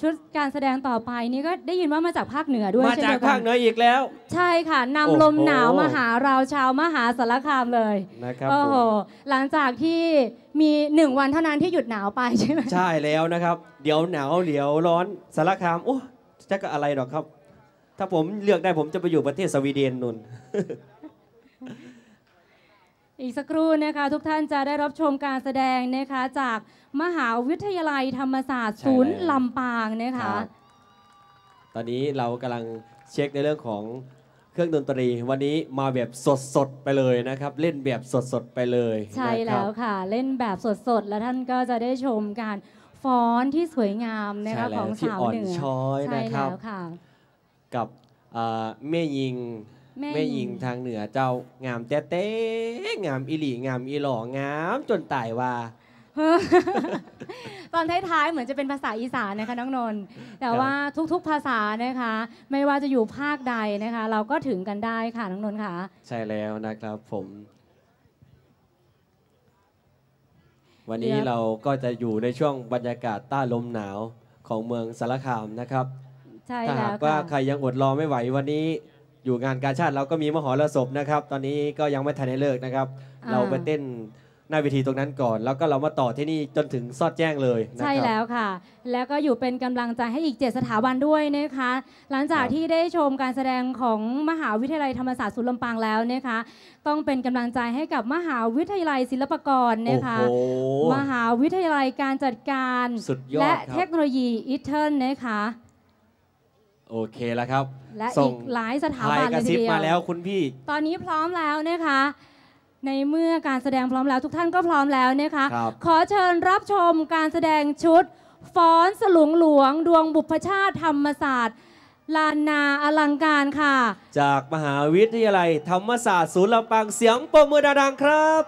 ชุดการแสดงต่อไปนี่ก็ได้ยินว่ามาจากภาคเหนือด้วยมาเช่นจากเดียวกัภาคเหนืออีกแล้ว ใช่ค่ะโอ้นำลมโห หนาวมาหาเราชาวมหาสารคามเลยนะครับโอ้โหผมหลังจากที่มีหนึ่งวันเท่านั้นที่หยุดหนาวไปใช่ไหมใช่แล้วนะครับ เดี๋ยวหนาวเดี๋ยวร้อนสารคามโอ้จะก็อะไรหรอกครับ ถ้าผมเลือกได้ผมจะไปอยู่ประเทศสวีเดนนุ่น อีกสักครู่นะคะ ทุกท่านจะได้รับชมการแสดงนะคะจาก มหาวิทยาลัยธรรมศาสตร์ใช่ศูนย์แล้วลำปางนะคคะรับตอนนี้เรากำลังเช็คในเรื่องของเครื่องดนตรี วันนี้มาแบบสดๆไปเลยนะครับ เล่นแบบสดๆไปเลยใช่นะคแล้รับวค่ะ เล่นแบบสดๆ แล้วท่านก็จะได้ชมการฟ้อนที่สวยงามนะใช่คะแล้ขวองที่สาวอ่อนเหนือช้อยใช่นะครับแล้วค่ะกับอ่าแม่ยิงแม่แม่ยิงทางเหนือเจ้างามแต้เต้งามอีหลีงามอีหล่องามจนตายว่า ตอนท้ายๆเหมือนจะเป็นภาษาอีสานนะคะน้องนนท์แต่ว่าทุกๆภาษานะคะ ไม่ว่าจะอยู่ภาคใดนะคะ เราก็ถึงกันได้ค่ะน้องนนท์ค่ะ ใช่แล้วนะครับผม วันนี้เดี๋ยวเราก็จะอยู่ในช่วงบรรยากาศใต้ลมหนาวของเมืองสารคามนะครับใช่ถ้าแล้หาวกว่าค่ะใครยังอดรอไม่ไหววันนี้อยู่งานกาชาติเราก็มีมหรสพนะครับ ตอนนี้ก็ยังไม่ทันได้เลิกนะครับอ่าเราไปเต้น หน้าเวทีตรงนั้นก่อน แล้วก็เรามาต่อที่นี่จนถึงซอดแจ้งเลยนะครับ ใช่แล้วค่ะ แล้วก็อยู่เป็นกำลังใจให้อีก 7 สถาบันด้วยนะคะ หลังจากครับที่ได้ชมการแสดงของมหาวิทยาลัยธรรมศาสตร์ศูนย์ลำปางแล้วนะคะ ต้องเป็นกำลังใจให้กับมหาวิทยาลัยศิลปากรนะคะ โอ้โห มหาวิทยาลัยการจัดการ สุดยอดและครับเทคโนโลยีอิทเทิลนะคะ โอเคแล้วครับและส่อีงกหลายสถาพายบันกเลระยซิทีบเดียวมาแล้วคุณพี่ ตอนนี้พร้อมแล้วนะคะ ในเมื่อการแสดงพร้อมแล้วทุกท่านก็พร้อมแล้วนะคะ ครับ ขอเชิญรับชมการแสดงชุด ฟ้อนสลุงหลวง ดวงบุพชาติธรรมศาสตร์ ลานนาอลังการค่ะ จากมหาวิทยาลัยธรรมศาสตร์ศูนย์ลำปางเสียงปรบมือดังๆครับ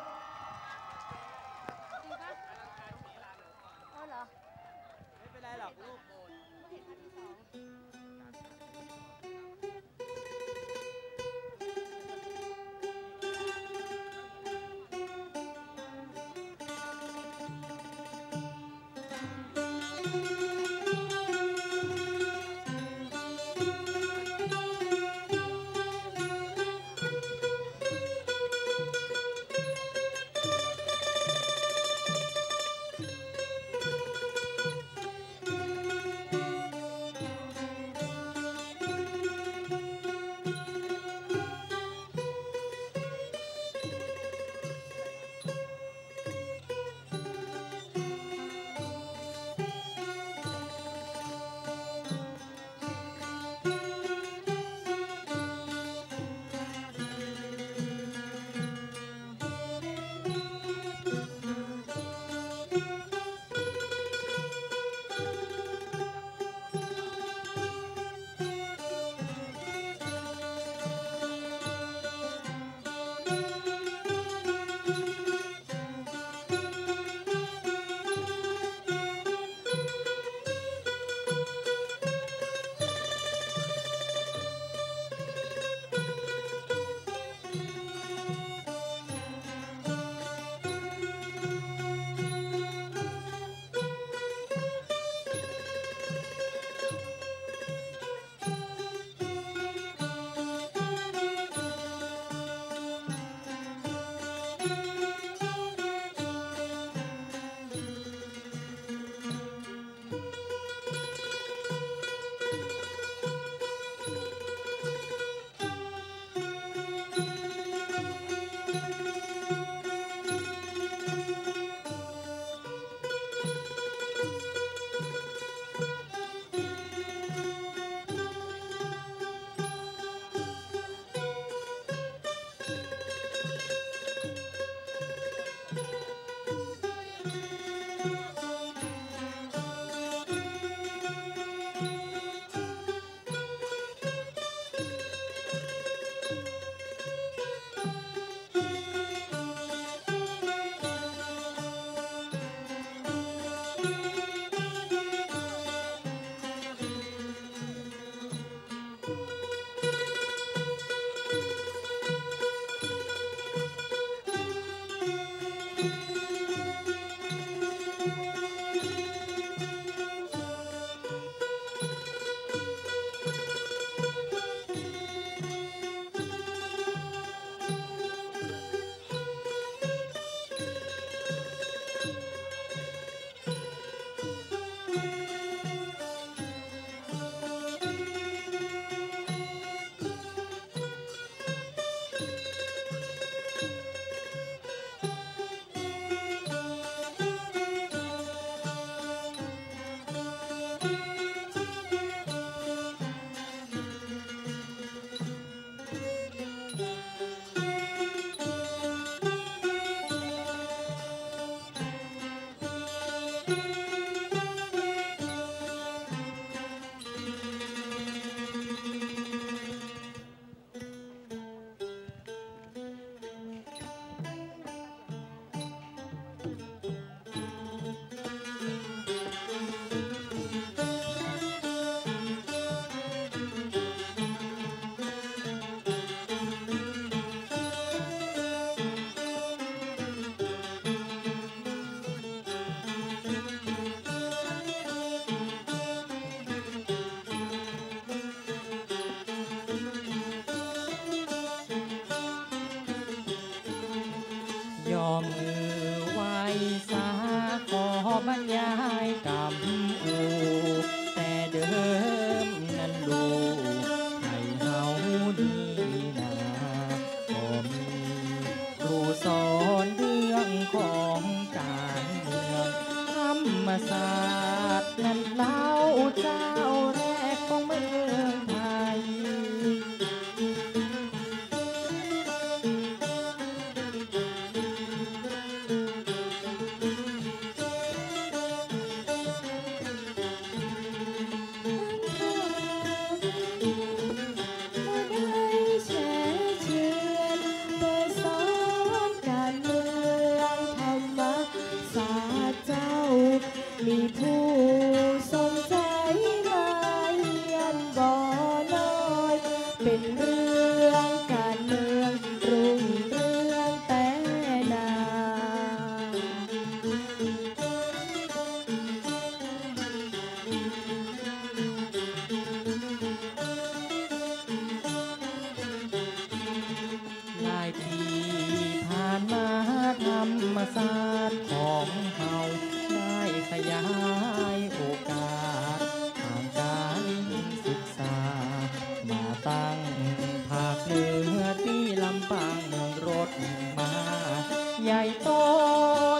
โ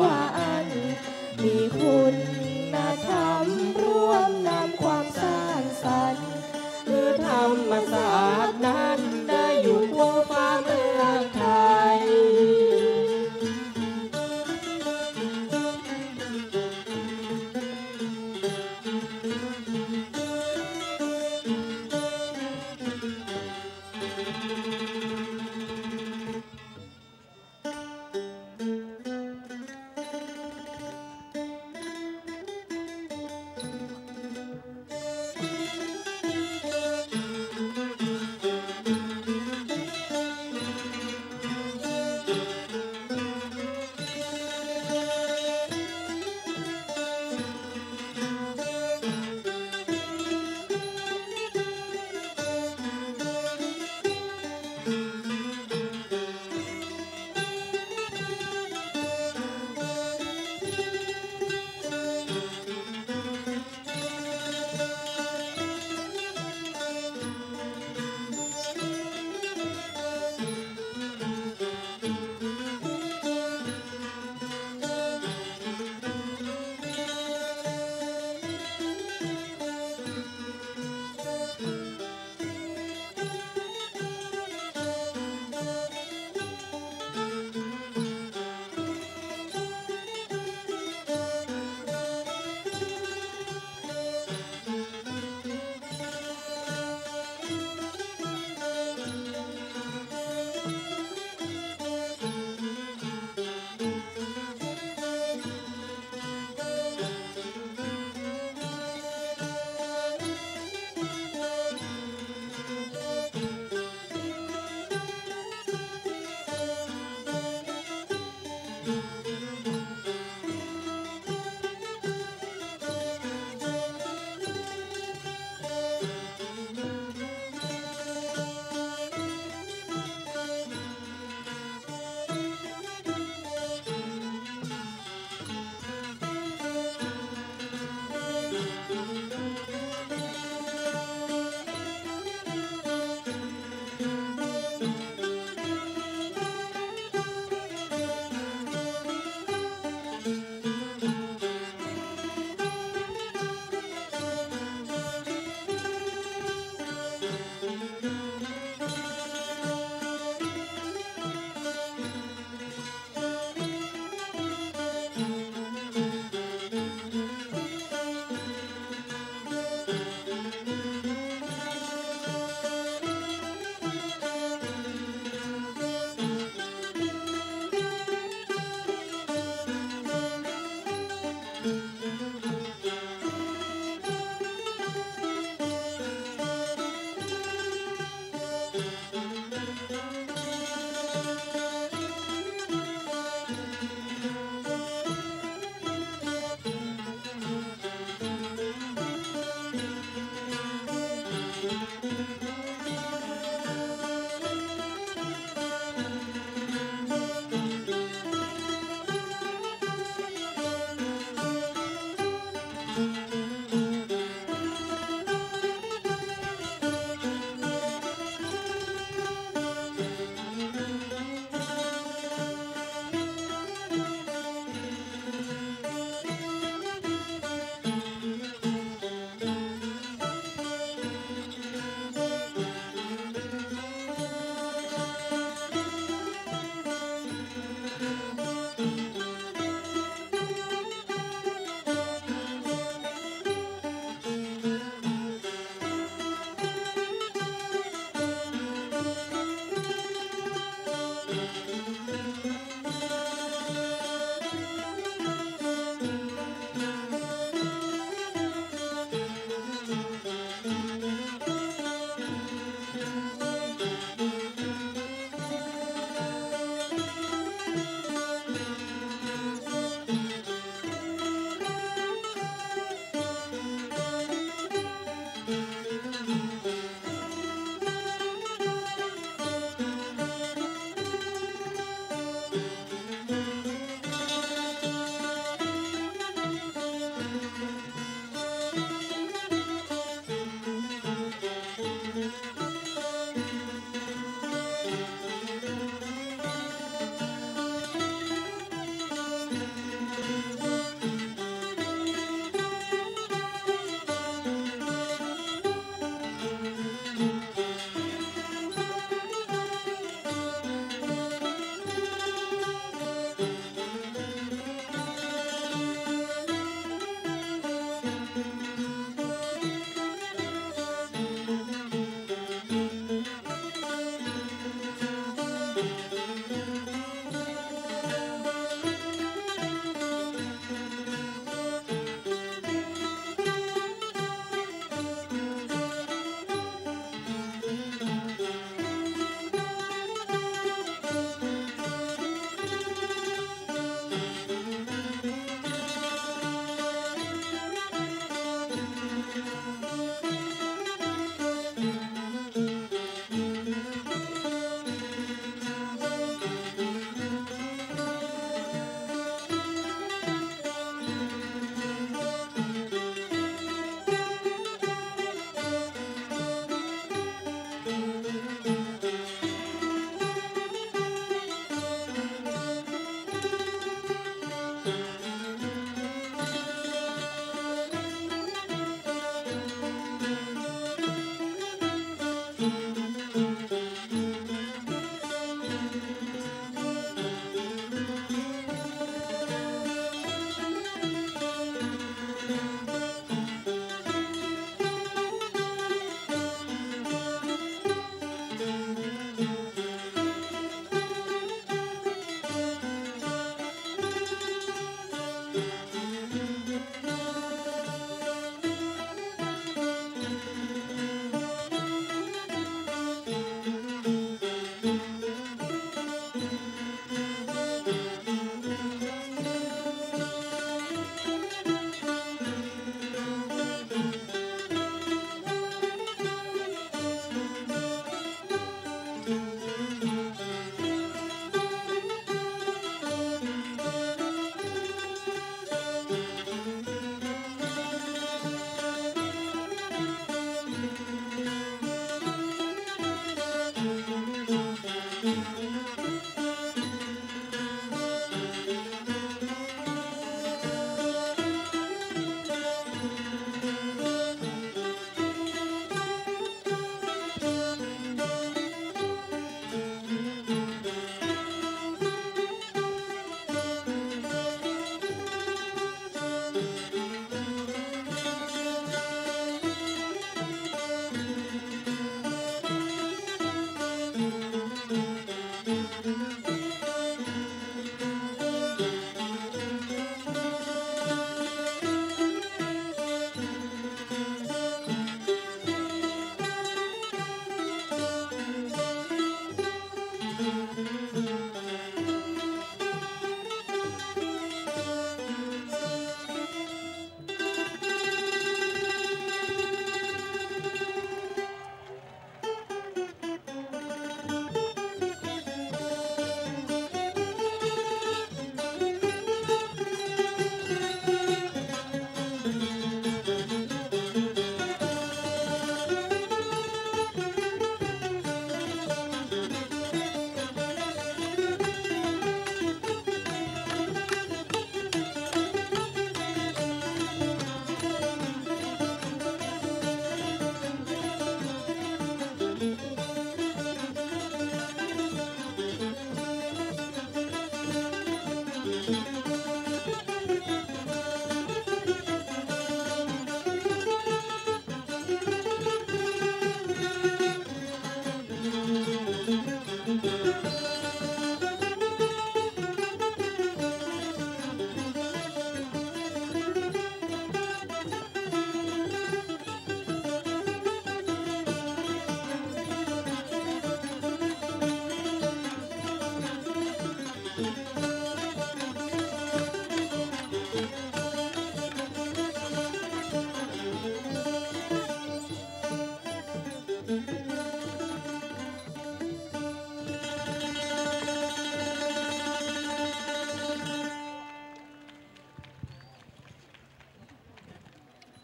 วิ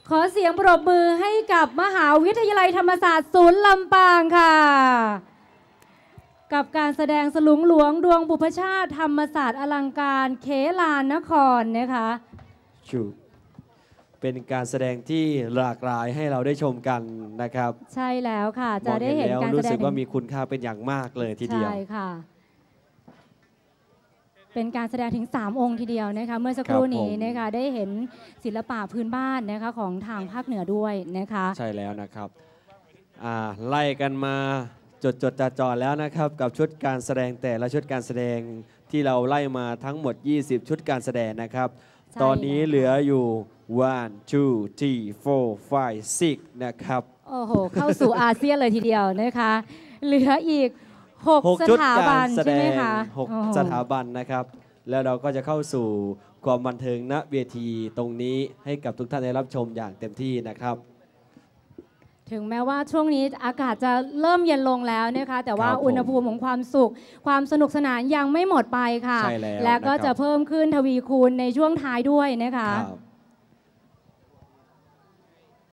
ขอเสียงปรบมือให้กับมหาวิทยาลัยธรรมศาสตร์ศูนย์ลำปางค่ะ กับการแสดงสลุงหลวงดวงบุพชาติธรรมศาสตร์อลังการเคลานนครนะคะชูเป็นการแสดงที่หลากหลายให้เราได้ชมกันนะครับ ใช่แล้วค่ะมจะองได้เห็นแล้วการรู้แสดสึงกว่ามีคุณค่าเป็นอย่างมากเลยทีเดียวใช่ค่ะ เป็นการแสดงถึง 3 องค์ทีเดียวนะคะเมื่อสักครู่ครับผมนี้นะคะได้เห็นศิลปะพื้นบ้านนะคะของทางภาคเหนือด้วยนะคะใช่แล้วนะครับอ่าไล่กันมาจดจดจ่อจ่อแล้วนะครับกับชุดการแสดงแต่ละชุดการแสดงที่เราไล่มาทั้งหมด 20 ชุดการแสดงนะครับใช่ตอนนี้แล้วเหลืออยู่ one two three four five six นะครับ โอ้โห เข้าสู่อาเซียนเลยทีเดียวนะคะ เหลืออีก หก6สชุดถาบักานรแสดใช่ไหมงคะหกโอ้โหสถาบันนะครับ แล้วเราก็จะเข้าสู่ความบันเทิงณเวทีตรงนี้ให้กับทุกท่านได้รับชมอย่างเต็มที่นะครับ ถึงแม้ว่าช่วงนี้อากาศจะเริ่มเย็นลงแล้วนะคะ แต่ว่าครับผมอุณหภูมิของความสุข ความสนุกสนานยังไม่หมดไปค่ะใช่แล้วและก็นะครับ จะเพิ่มขึ้นทวีคูณในช่วงท้ายด้วยนะคะ ครับ